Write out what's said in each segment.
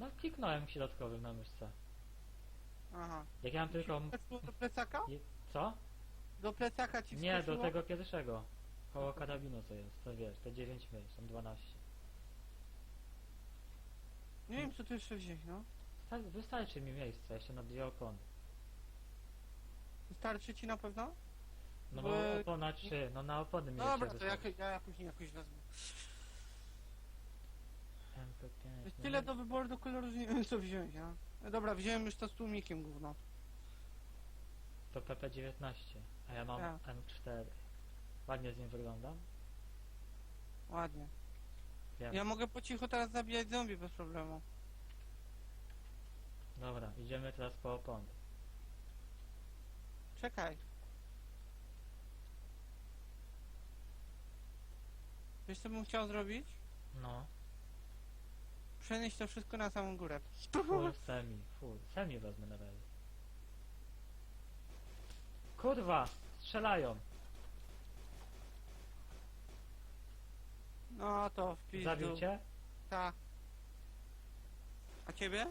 No kliknąłem środkowym na myszce. Aha. Jak ja mam tylko... Weszło do plecaka? Je- Co? Do plecaka ci Nie, do wskoczyło? tego pierwszego. Koło karabinu co jest, to wiesz, te 9 myśl, są 12. Nie wiem co tu jeszcze wziąć, no. Wystarczy mi miejsca jeszcze na dwie opony. Wystarczy ci na pewno? No Bo- bo opona 3, no na opony mi Dobra, jeszcze to ja, wystarczy. ja później jakoś wezmę. MP5, Jest no tyle do wyboru do koloru, że nie wiem co wziąć, no. no dobra, wziąłem już to z tłumikiem gówno. To PP19, a ja mam Tak. M4. Ładnie z nim wyglądam. Ładnie. Wiem. Ja mogę po cichu teraz zabijać zombie bez problemu. Dobra, idziemy teraz po opony. Czekaj. Wiesz co bym chciał zrobić? No, Przenieść to wszystko na samą górę. full semi, full. Semi wezmę na razie. Kurwa! Strzelają! No to w pizdu. Zabił cię? Ta. A ciebie?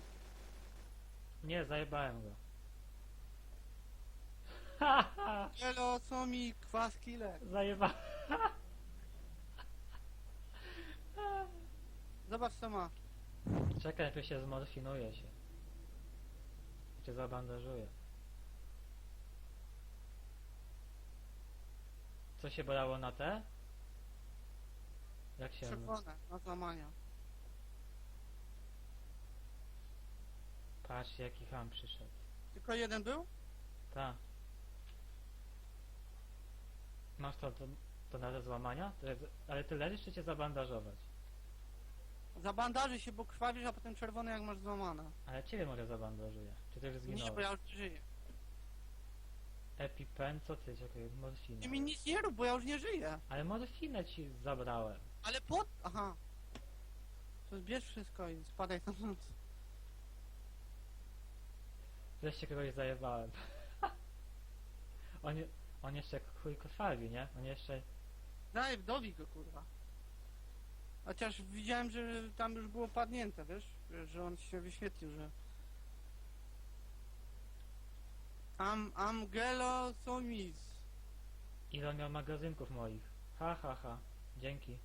Nie, zajebałem go. Ha, ha! Elo, co mi kwas killer. Zajebałem. Zobacz co ma. Czekaj, najpierw się zmorfinuje się. Cię zabandażuje. Co się brało na te? Jak się... Czerwone, na złamania. Patrz jaki ham przyszedł. Tylko jeden był? Ta. Masz to, to, to na te złamania? Ale ty leżysz czy cię zabandażować? Zabandaży się, bo krwawisz, a potem czerwone jak masz złamane. Ale ciebie może zabandażuję. Czy ty już Nie, bo zginąłeś? ja już nie żyję. EpiPen, co ty? Czekaj, Ty morfinę. mi nic nie rób, bo ja już nie żyję. Ale morfinę ci zabrałem. Ale po... Aha. To zbierz wszystko i spadaj tam. Wreszcie kogoś zajebałem. on, je- on jeszcze chuj krwawi, nie? On jeszcze... Daj, wdowi go kurwa. Chociaż widziałem, że tam już było padnięte, wiesz? Że on się wyświetlił, że... Am, Amgelo Somis. Ile on miał magazynków moich? Ha, ha, ha. Dzięki.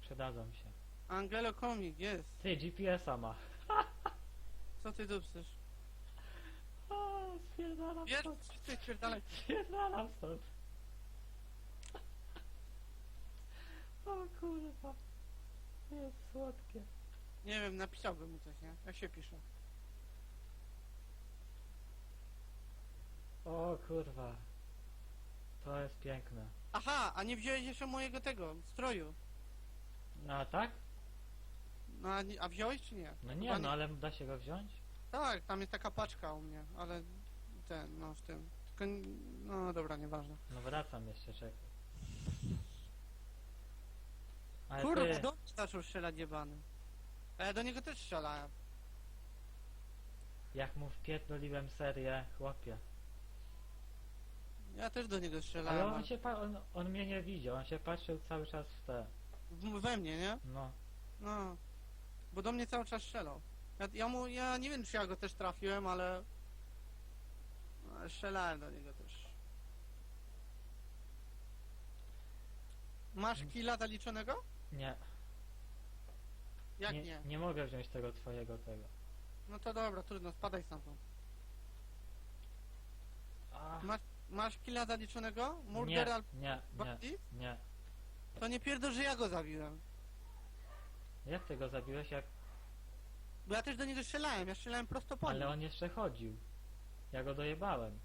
Przydadzą się. Angelo Comic, jest. Ty, GPS-a ma. Co ty dupsysz? O, spierdalam Wiesz, stąd. wszyscy spierdalaj. Spierdalam stąd. O kurwa. Jest słodkie. Nie wiem, napisałbym mu coś, nie? Jak się pisze? O kurwa. To jest piękne. Aha, a nie wziąłeś jeszcze mojego tego, stroju. No a tak? No, a, nie, a wziąłeś czy nie? No Chyba nie, no ale da się go wziąć? Tak, tam jest taka paczka u mnie, ale ten, no w tym. Tylko, n- no dobra, nieważne. No wracam jeszcze, czekaj. Ale Kurwa, do mnie zaczął strzelać jebany. A ja do niego też strzelałem. jak mu wpierdoliłem serię, chłopie. Ja też do niego Ale strzelałem. on się, pa- on, on mnie nie widział, on się patrzył cały czas w te, W, we mnie, nie? no. No. Bo do mnie cały czas strzelał. Ja, ja mu, ja nie wiem czy ja go też trafiłem, ale... ale strzelałem do niego też. Masz killa zaliczonego? Nie, Jak nie, nie? nie mogę wziąć tego twojego tego. No to dobra, trudno, spadaj stamtąd. Masz, masz killa zaliczonego? nie, Murder albo nie, nie, nie. To nie pierdol, że ja go zabiłem. Jak ty go zabiłeś, jak... Bo ja też do niego strzelałem, ja strzelałem prosto po nim. Ale on jeszcze chodził. Ja go dojebałem.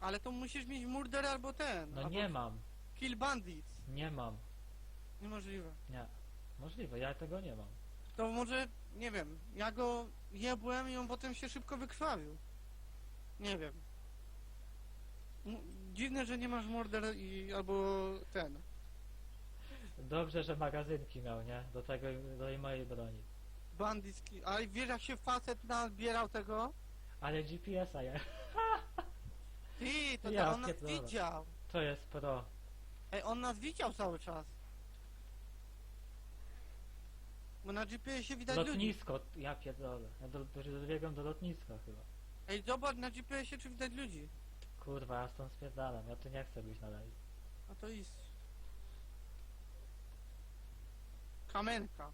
Ale to musisz mieć murder albo ten. No albo nie mam, Kill bandits. nie mam. Niemożliwe. Nie. Możliwe, ja tego nie mam. To może, nie wiem, ja go jebłem i on potem się szybko wykrwawił. Nie wiem. M- Dziwne, że nie masz murder i albo ten. Dobrze, że magazynki miał, nie? Do tego, do tej mojej broni. Bandicki. Ale wiesz jak się facet nazbierał tego? Ale GPS-a ja... Ty, to Ja on nas pierdolę. widział. To jest pro. Ej, on nas widział cały czas. Bo na GPS-ie widać ludzi. Lotnisko, ja pierdolę. Ja do, do, dobiegam do lotniska chyba. Ej, zobacz na GPS-ie, czy widać ludzi. Kurwa, ja stąd spierdalam, ja tu nie chcę być na live. A to jest... Kamenka.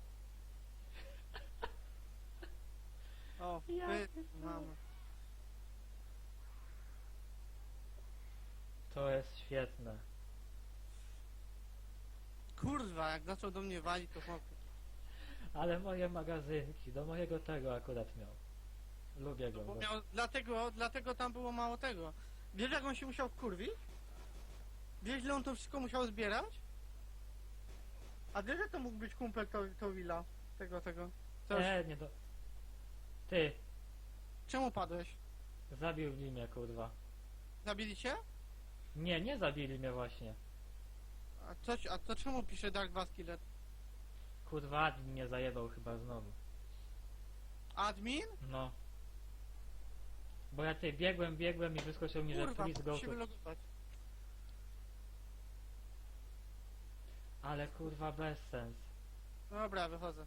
O, Ja wy... pierdolę. mamy. To jest świetne. Kurwa, jak zaczął do mnie walić, to chłopie. Ale moje magazynki, do mojego tego akurat miał. Lubię go. No bo bo- miał, dlatego, dlatego tam było mało tego. Wiesz jak on się musiał wkurwić? Wiesz ile on to wszystko musiał zbierać? A wiesz, że to mógł być kumpel to, to Willa? Tego, tego. Coś. Nie, nie do... Ty, Czemu padłeś? zabili mnie kurwa. Zabili cię? Nie, nie zabili mnie właśnie. A, coś, a to czemu pisze Dark Basket? Kurwa, admin mnie zajebał chyba znowu. Admin? No. Bo ja tutaj biegłem, biegłem i wyskoczył mi, że Kurwa, please go się to... wylogować. Ale kurwa bez sens. Dobra, wychodzę.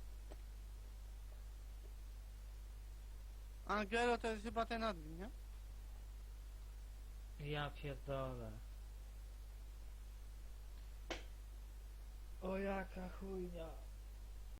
Angelo to jest chyba ten admin, nie? Ja pierdolę. O jaka chujnia.